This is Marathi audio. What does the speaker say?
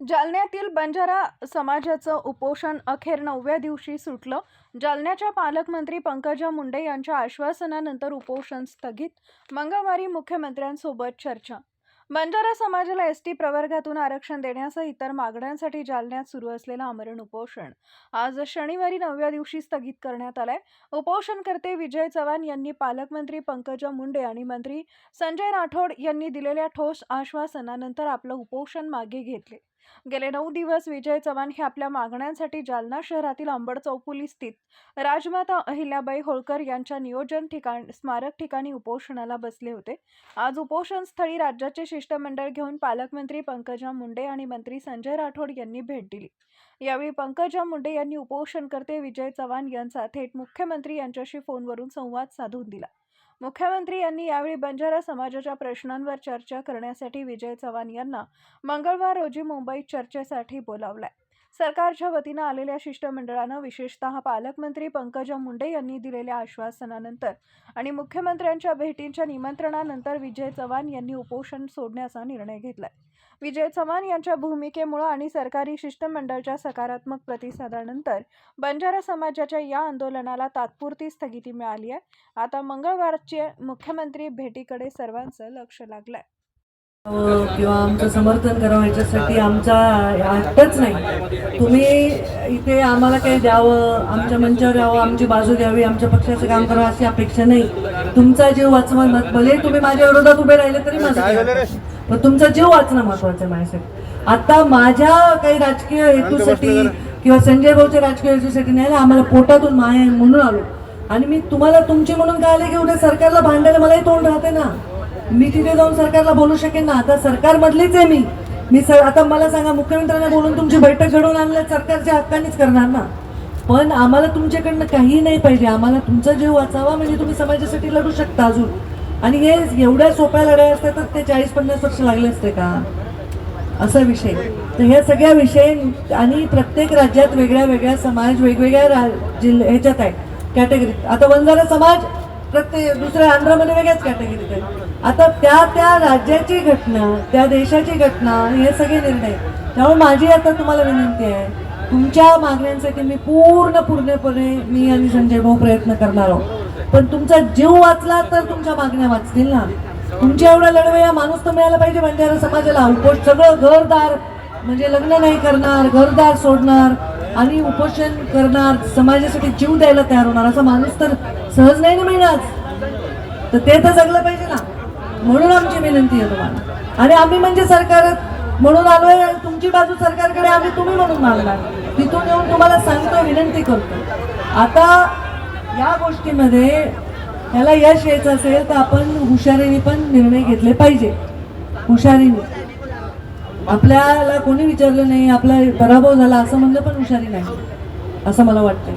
जालन्यातील बंजारा समाजाचं उपोषण अखेर नवव्या दिवशी सुटलं. जालन्याच्या पालकमंत्री पंकजा मुंडे यांच्या आश्वासनानंतर उपोषण स्थगित. मंगळवारी मुख्यमंत्र्यांसोबत चर्चा. बंजारा समाजाला एस टी प्रवर्गातून आरक्षण देण्यासह इतर मागण्यांसाठी जालन्यात सुरू असलेलं आमरण उपोषण. आज शनिवारी नवव्या दिवशी स्थगित करण्यात आलंय. उपोषणकर्ते विजय चव्हाण यांनी पालकमंत्री पंकजा मुंडे आणि मंत्री संजय राठोड यांनी दिलेल्या ठोस आश्वासनानंतर आपलं उपोषण मागे घेतले. गेले नऊ दिवस विजय चव्हाण हे आपल्या मागण्यांसाठी जालना शहरातील अंबड चौफुली स्थित राजमाता अहिल्याबाई होळकर यांच्या नियोजन ठिकाण स्मारक ठिकाणी उपोषणाला बसले होते. आज उपोषण स्थळी राज्याचे शिष्टमंडळ घेऊन पालकमंत्री पंकजा मुंडे आणि मंत्री संजय राठोड यांनी भेट दिली. यावेळी पंकजा मुंडे यांनी उपोषणकर्ते विजय चव्हाण यांचा थेट मुख्यमंत्री यांच्याशी फोनवरून संवाद साधून दिला. मुख्यमंत्री यांनी यावेळी बंजारा समाजाच्या प्रश्नांवर चर्चा करण्यासाठी विजय चव्हाण यांना मंगळवार रोजी मुंबईत चर्चेसाठी बोलावलाय. सरकारच्या वतीनं आलेल्या शिष्टमंडळानं विशेषतः पालकमंत्री पंकजा मुंडे यांनी दिलेल्या आश्वासनानंतर आणि मुख्यमंत्र्यांच्या भेटींच्या निमंत्रणानंतर विजय चव्हाण यांनी उपोषण सोडण्याचा निर्णय घेतलाय. विजय चव्हाण यांच्या भूमिकेमुळे आणि सरकारी शिष्टमंडळाच्या सकारात्मक प्रतिसादानंतर बंजारा समाजाच्या या आंदोलनाला तात्पुरती स्थगिती मिळाली आहे. आता मंगळवारच्या मुख्यमंत्री भेटीकडे सर्वांचं लक्ष लागलंय. किंवा आमचं समर्थन करावं याच्यासाठी आमचा हट्टच नाही. तुम्ही इथे आम्हाला काही द्यावं आमच्या मंचावर यावं आमची बाजू घ्यावी आमच्या पक्षाचं काम करावं अशी अपेक्षा नाही. तुमचा जीव वाचवा भले तुम्ही माझ्या विरोधात उभे राहिले तरी माझं. पण तुमचा जीव वाचणं महत्वाचं आहे माझ्यासाठी. आता माझ्या काही राजकीय हेतूसाठी किंवा संजय भाऊच्या राजकीय हेतूसाठी नाही आम्हाला पोटातून माय म्हणून आलो. आणि मी तुम्हाला तुमची म्हणून काय आले की उद्या सरकारला भांडायला मलाही तोंड राहते ना? मी तिथे जाऊन सरकारला बोलू शकेन ना? आता सरकारमधलीच आहे मी. मी सर आता मला सांगा मुख्यमंत्र्यांना बोलून तुमची बैठक घडवून आणल्या सरकारच्या हक्कानेच करणार ना? पण आम्हाला तुमच्याकडनं काही नाही पाहिजे. आम्हाला तुमचा जीव वाचावा म्हणजे तुम्ही समाजासाठी लढू शकता अजून. आणि हे एवढ्या सोप्या लढाई असतात तर ते चाळीस पन्नास वर्ष लागले असते का? असा विषय. तर ह्या सगळ्या विषय आणि प्रत्येक राज्यात वेगळ्या वेगळ्या समाज वेगवेगळ्या रा जिल्ह्या ह्याच्यात आहे कॅटेगरीत आता वंजारा समाज प्रत्येक दुसऱ्या आंध्रामध्ये वेगळ्याच कॅटेगरीत आहे आता त्या त्या राज्याची घटना त्या देशाची घटना हे सगळे निर्णय. त्यामुळे माझी आता तुम्हाला विनंती आहे तुमच्या मागण्यांसाठी मी पूर्ण पूर्णपणे मी आणि संजय भाऊ प्रयत्न करणार आहोत. पण तुमचा जीव वाचला तर तुमच्या मागण्या वाचतील ना. तुमच्या एवढा लढवया माणूस तर मिळाला पाहिजे बंजारा समाजाला. उपोष सगळं घरदार म्हणजे लग्न नाही करणार घरदार सोडणार आणि उपोषण करणार समाजासाठी जीव द्यायला तयार होणार. असा माणूस तर सहज नाही ना मिळणार. तर ते तर जगलं पाहिजे ना. म्हणून आमची विनंती आहे तुम्हाला. आणि आम्ही म्हणजे सरकार म्हणून आलोय तुमची बाजू सरकारकडे आम्ही तुम्ही म्हणून मागणार. तिथून येऊन तुम्हाला सांगतो विनंती करतो. आता या गोष्टीमध्ये ह्याला यश यायचं असेल तर आपण हुशारीने पण निर्णय घेतले पाहिजे. हुशारीने. आपल्याला कोणी विचारलं नाही आपला पराभव झाला असं म्हणलं पण हुशारी नाही असं मला वाटतं